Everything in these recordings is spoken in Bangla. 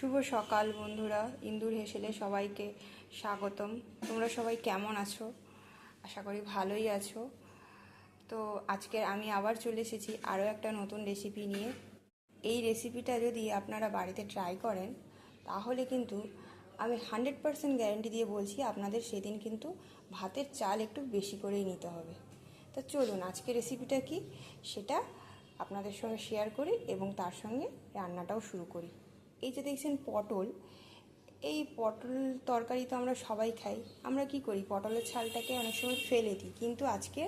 শুভ সকাল বন্ধুরা। ইন্দুর হেসেলে সবাইকে স্বাগতম। তোমরা সবাই কেমন আছো? আশা করি ভালোই আছো। তো আজকে আমি আবার চলে এসেছি আরও একটা নতুন রেসিপি নিয়ে। এই রেসিপিটা যদি আপনারা বাড়িতে ট্রাই করেন, তাহলে কিন্তু আমি হান্ড্রেড পারসেন্ট গ্যারেন্টি দিয়ে বলছি আপনাদের সেদিন কিন্তু ভাতের চাল একটু বেশি করেই নিতে হবে। তো চলুন আজকে রেসিপিটা কি? সেটা আপনাদের সঙ্গে শেয়ার করি এবং তার সঙ্গে রান্নাটাও শুরু করি। এই যে দেখছেন পটল, এই পটল তরকারি তো আমরা সবাই খাই। আমরা কি করি? পটলের ছালটাকে অনেক সময় ফেলে দিই। কিন্তু আজকে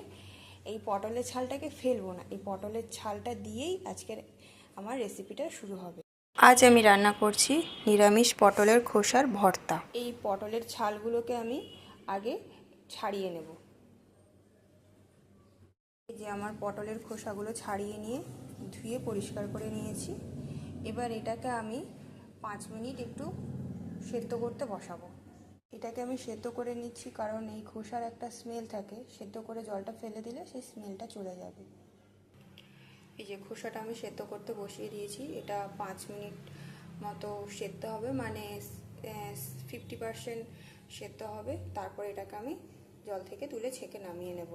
এই পটলের ছালটাকে ফেলব না। এই পটলের ছালটা দিয়েই আজকের আমার রেসিপিটা শুরু হবে। আজ আমি রান্না করছি নিরামিষ পটলের খোসার ভর্তা। এই পটলের ছালগুলোকে আমি আগে ছাড়িয়ে নেব। এই যে আমার পটলের খোসাগুলো ছাড়িয়ে নিয়ে ধুয়ে পরিষ্কার করে নিয়েছি। এবার এটাকে আমি পাঁচ মিনিট একটু সেদ্ধ করতে বসাবো। এটাকে আমি সেদ্ধ করে নিচ্ছি কারণ এই খোসার একটা স্মেল থাকে। সেদ্ধ করে জলটা ফেলে দিলে সেই স্মেলটা চলে যাবে। এই যে খোসাটা আমি সেদ্ধ করতে বসিয়ে দিয়েছি, এটা পাঁচ মিনিট মতো সেদ্ধ হবে মানে ফিফটি পারসেন্ট সেদ্ধ হবে। তারপর এটাকে আমি জল থেকে তুলে ছেঁকে নামিয়ে নেব।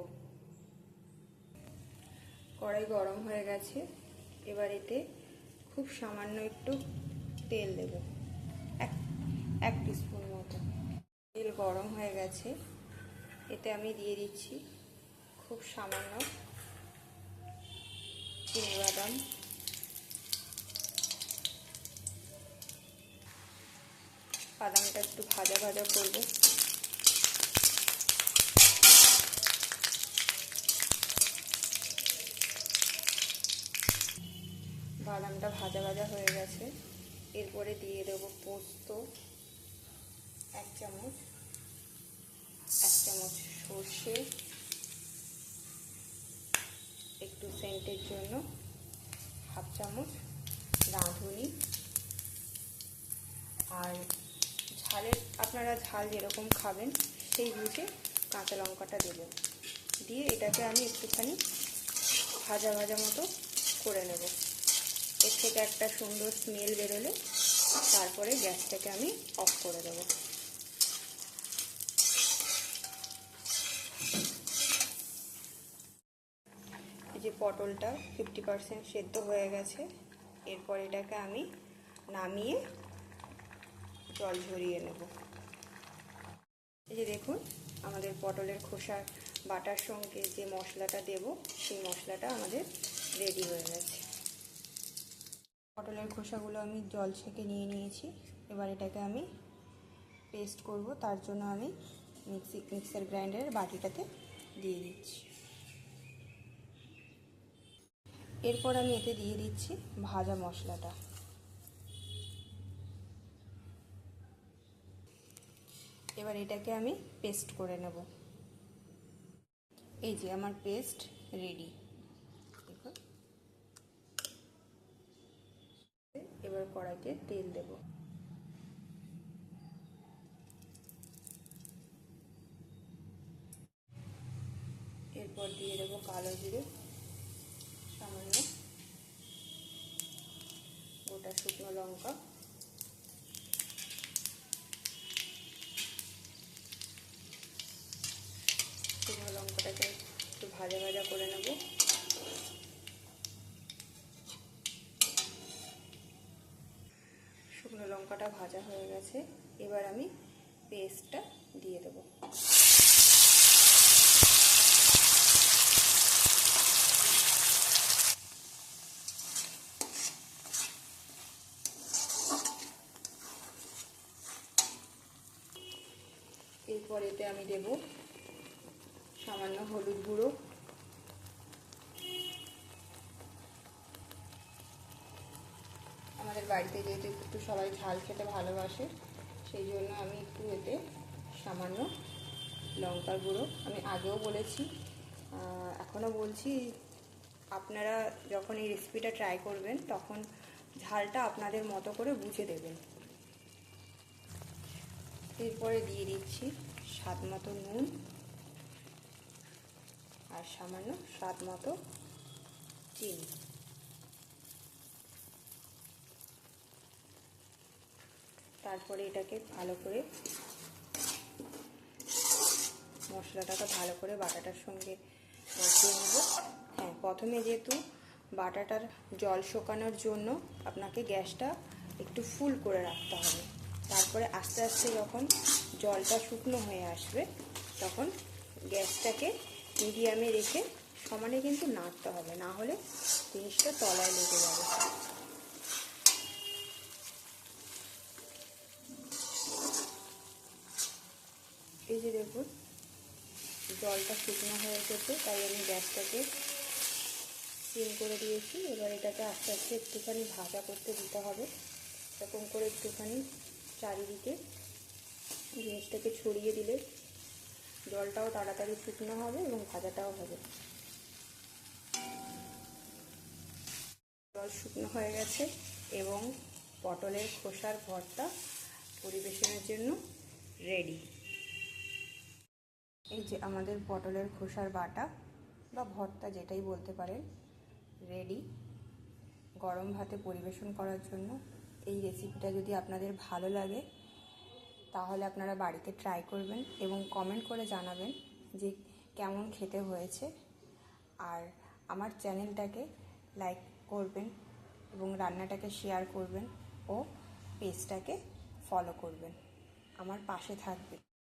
কড়াই গরম হয়ে গেছে। এবার এতে খুব সামান্য একটু তেল দেব। এক এক টিস্পুন মতো। তেল গরম হয়ে গেছে। এতে আমি দিয়ে দিচ্ছি খুব সামান্য চিনি বাদাম। বাদামটা একটু ভাজা ভাজা করব। বাদামটা ভাজা ভাজা হয়ে গেছে। এরপরে দিয়ে দেব পোস্ত, এক চামচ এক চামচ সর্ষে, একটু সেন্টের জন্য, হাফ চামচ রাঁধুনি, আর ঝালের, আপনারা ঝাল যেরকম খাবেন সেই বুঝে কাঁচা লঙ্কাটা দেবেন। দিয়ে এটাকে আমি একটুখানি ভাজা ভাজা মতো করে নেব। এর থেকে একটা সুন্দর স্মেল বেরোলে তারপরে গ্যাসটাকে আমি অফ করে দেবো। এই যে পটলটা ফিফটি পারসেন্ট সেদ্ধ হয়ে গেছে, এরপর এটাকে আমি নামিয়ে জল ঝরিয়ে নেব। এই যে দেখুন, আমাদের পটলের খোসার বাটার সঙ্গে যে মশলাটা দেব, সেই মশলাটা আমাদের রেডি হয়ে গেছে। পটলের খোসাগুলো আমি জল ছেঁকে নিয়ে নিয়েছি। এবার এটাকে আমি পেস্ট করব। তার জন্য আমি মিক্সি, মিক্সার গ্রাইন্ডারের বাটিটাতে দিয়ে দিচ্ছি। এরপর আমি এতে দিয়ে দিচ্ছি ভাজা মশলাটা। এবার এটাকে আমি পেস্ট করে নেব। এই যে আমার পেস্ট রেডি এবার কড়াইতে তেল দেব। এরপর দিয়ে দেবো কালো জিরে, সামান্য গোটা শুকনো লঙ্কা। শুকনো লঙ্কাটাকে একটু ভাজা ভাজা করে নেব। শুকনো ভাজা হয়ে গেছে। এবার আমি পেস্টটা দিয়ে দেবো। এরপর এতে আমি দেব সামান্য হলুদ গুঁড়ো আমাদের বাড়িতে যেহেতু একটু সবাই ঝাল খেতে ভালোবাসে, সেই জন্য আমি একটু এতে সামান্য লঙ্কার গুঁড়ো। আমি আগেও বলেছি এখনও বলছি, আপনারা যখন এই রেসিপিটা ট্রাই করবেন, তখন ঝালটা আপনাদের মতো করে বুঝে দেবেন। এরপরে দিয়ে দিচ্ছি স্বাদ মতো নুন আর সামান্য স্বাদ মতো চিনি। তারপরে এটাকে ভালো করে মশলাটাকে ভালো করে বাটাটার সঙ্গে মিশিয়ে নেব। হ্যাঁ প্রথমে যেহেতু বাটাটার জল শোকানোর জন্য আপনাকে গ্যাসটা একটু ফুল করে রাখতে হবে। তারপরে আস্তে আস্তে যখন জলটা শুকনো হয়ে আসবে, তখন গ্যাসটাকে মিডিয়ামে রেখে সমানে কিন্তু নাড়তে হবে, না হলে জিনিসটা তলায় লেগে যাবে। এই যে দেখুন। জলটা শুকনো হয়ে এসেছে, তাই আমি গ্যাসটাকে সিম করে দিয়েছি। এবার এটাকে আস্তে আস্তে একটুখানি ভাজা করতে দিতে হবে। এরকম করে একটুখানি চারিদিকে জিনিসটাকে ছড়িয়ে দিলে জলটাও তাড়াতাড়ি শুকনো হবে এবং ভাজাটাও হবে। জল শুকনো হয়ে গেছে এবং পটলের খোসার ভরটা পরিবেশনের জন্য রেডি। এই যে আমাদের পটলের খোসার বাটা বা ভর্তা যেটাই বলতে পারেন রেডি গরম ভাতে পরিবেশন করার জন্য। এই রেসিপিটা যদি আপনাদের ভালো লাগে, তাহলে আপনারা বাড়িতে ট্রাই করবেন এবং কমেন্ট করে জানাবেন যে কেমন খেতে হয়েছে। আর আমার চ্যানেলটাকে লাইক করবেন এবং রান্নাটাকে শেয়ার করবেন ও পেজটাকে ফলো করবেন। আমার পাশে থাকবেন।